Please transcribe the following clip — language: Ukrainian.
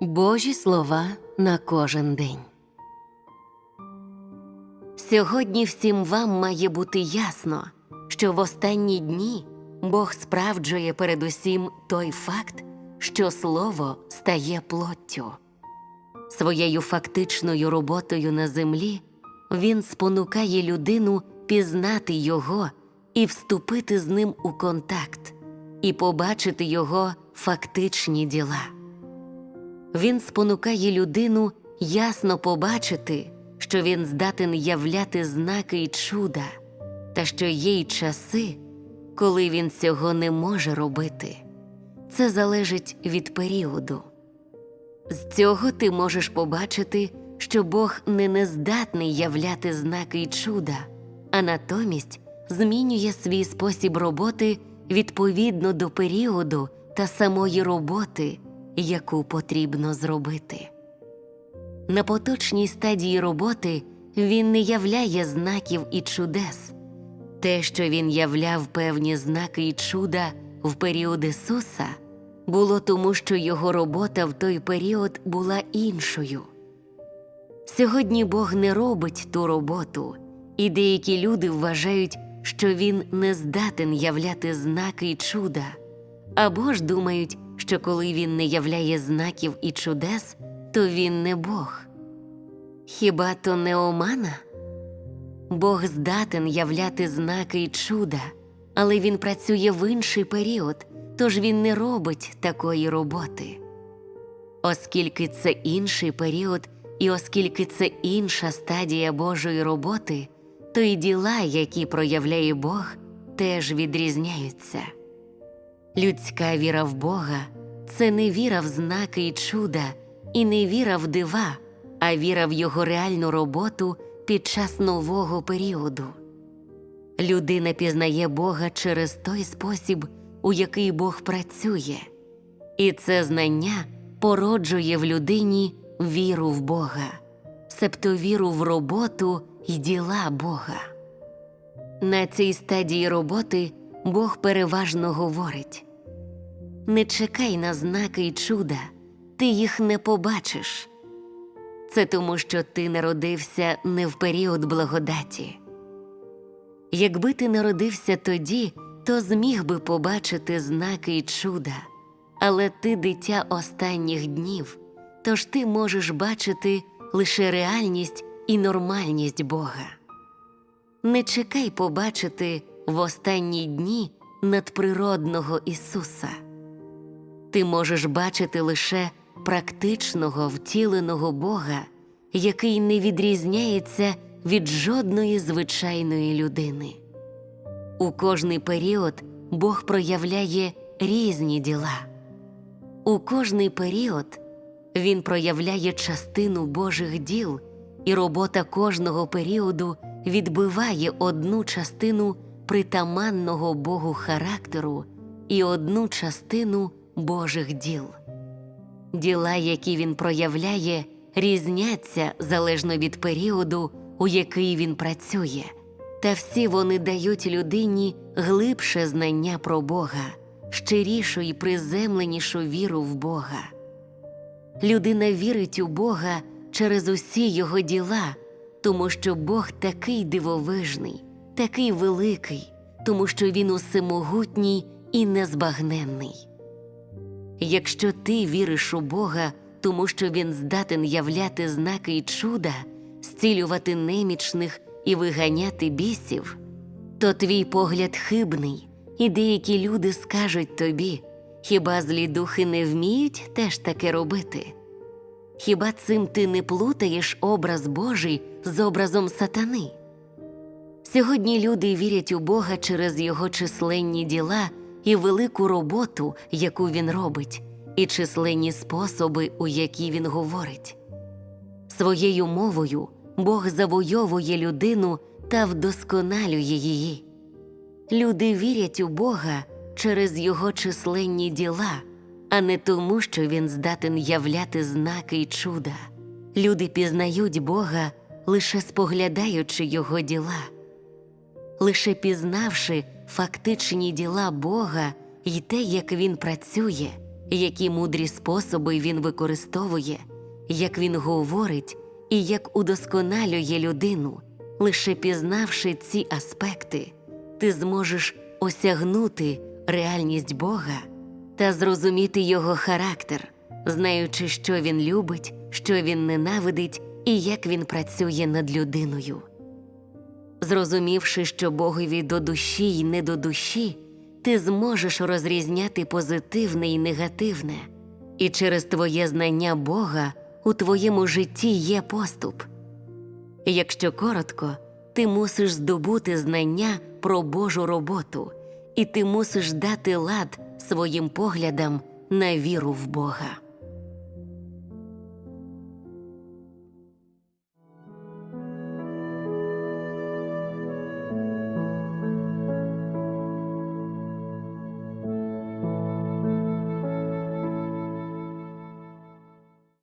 Божі слова на кожен день. Сьогодні всім вам має бути ясно, що в останні дні Бог справджує передусім той факт, що Слово стає плоттю. Своєю фактичною роботою на землі він спонукає людину пізнати його і вступити з ним у контакт, і побачити його фактичні діла. Він спонукає людину ясно побачити, що він здатен являти знаки й чуда, та що є й часи, коли він цього не може робити. Це залежить від періоду. З цього ти можеш побачити, що Бог не нездатний являти знаки й чуда, а натомість змінює свій спосіб роботи відповідно до періоду та самої роботи, яку потрібно зробити. На поточній стадії роботи він не являє знаків і чудес. Те, що він являв певні знаки і чуда в період Ісуса, було тому, що його робота в той період була іншою. Сьогодні Бог не робить ту роботу, і деякі люди вважають, що він не здатен являти знаки і чуда, або ж думають, що коли він не являє знаків і чудес, то він не Бог. Хіба то не омана? Бог здатен являти знаки і чуда, але він працює в інший період, тож він не робить такої роботи. Оскільки це інший період, і оскільки це інша стадія Божої роботи, то й діла, які проявляє Бог, теж відрізняються. Людська віра в Бога це не віра в знаки і чуда, і не віра в дива, а віра в його реальну роботу під час нового періоду. Людина пізнає Бога через той спосіб, у який Бог працює, і це знання породжує в людині віру в Бога, себто віру в роботу й діла Бога. На цій стадії роботи Бог переважно говорить не чекай на знаки й чуда, ти їх не побачиш. Це тому, що ти народився не в період благодаті. Якби ти народився тоді, то зміг би побачити знаки й чуда, але ти дитя останніх днів, тож ти можеш бачити лише реальність і нормальність Бога. Не чекай побачити в останні дні надприродного Ісуса. Ти можеш бачити лише практичного втіленого Бога, який не відрізняється від жодної звичайної людини. У кожний період Бог проявляє різні діла. У кожний період Він проявляє частину Божих діл, і робота кожного періоду відбиває одну частину притаманного Богу характеру і одну частину Божих діл. Діла, які він проявляє, різняться залежно від періоду, у який він працює, та всі вони дають людині глибше знання про Бога, щирішу і приземленішу віру в Бога. Людина вірить у Бога через усі його діла, тому що Бог такий дивовижний, такий великий, тому що він усемогутній і незбагненний. Якщо ти віриш у Бога, тому що Він здатен являти знаки й чуда, зцілювати немічних і виганяти бісів, то твій погляд хибний, і деякі люди скажуть тобі хіба злі духи не вміють теж таке робити? Хіба цим ти не плутаєш образ Божий з образом сатани? Сьогодні люди вірять у Бога через його численні діла і велику роботу, яку він робить, і численні способи, у які він говорить. Своєю мовою Бог завойовує людину та вдосконалює її. Люди вірять у Бога через його численні діла, а не тому, що він здатен являти знаки й чуда. Люди пізнають Бога, лише споглядаючи його діла. Лише пізнавши фактичні діла Бога і те, як Він працює, які мудрі способи він використовує, як він говорить і як удосконалює людину, лише пізнавши ці аспекти, ти зможеш осягнути реальність Бога та зрозуміти його характер, знаючи, що він любить, що він ненавидить і як він працює над людиною. Зрозумівши, що Богові до душі й не до душі, ти зможеш розрізняти позитивне і негативне, і через твоє знання Бога у твоєму житті є поступ. Якщо коротко, ти мусиш здобути знання про Божу роботу, і ти мусиш дати лад своїм поглядам на віру в Бога.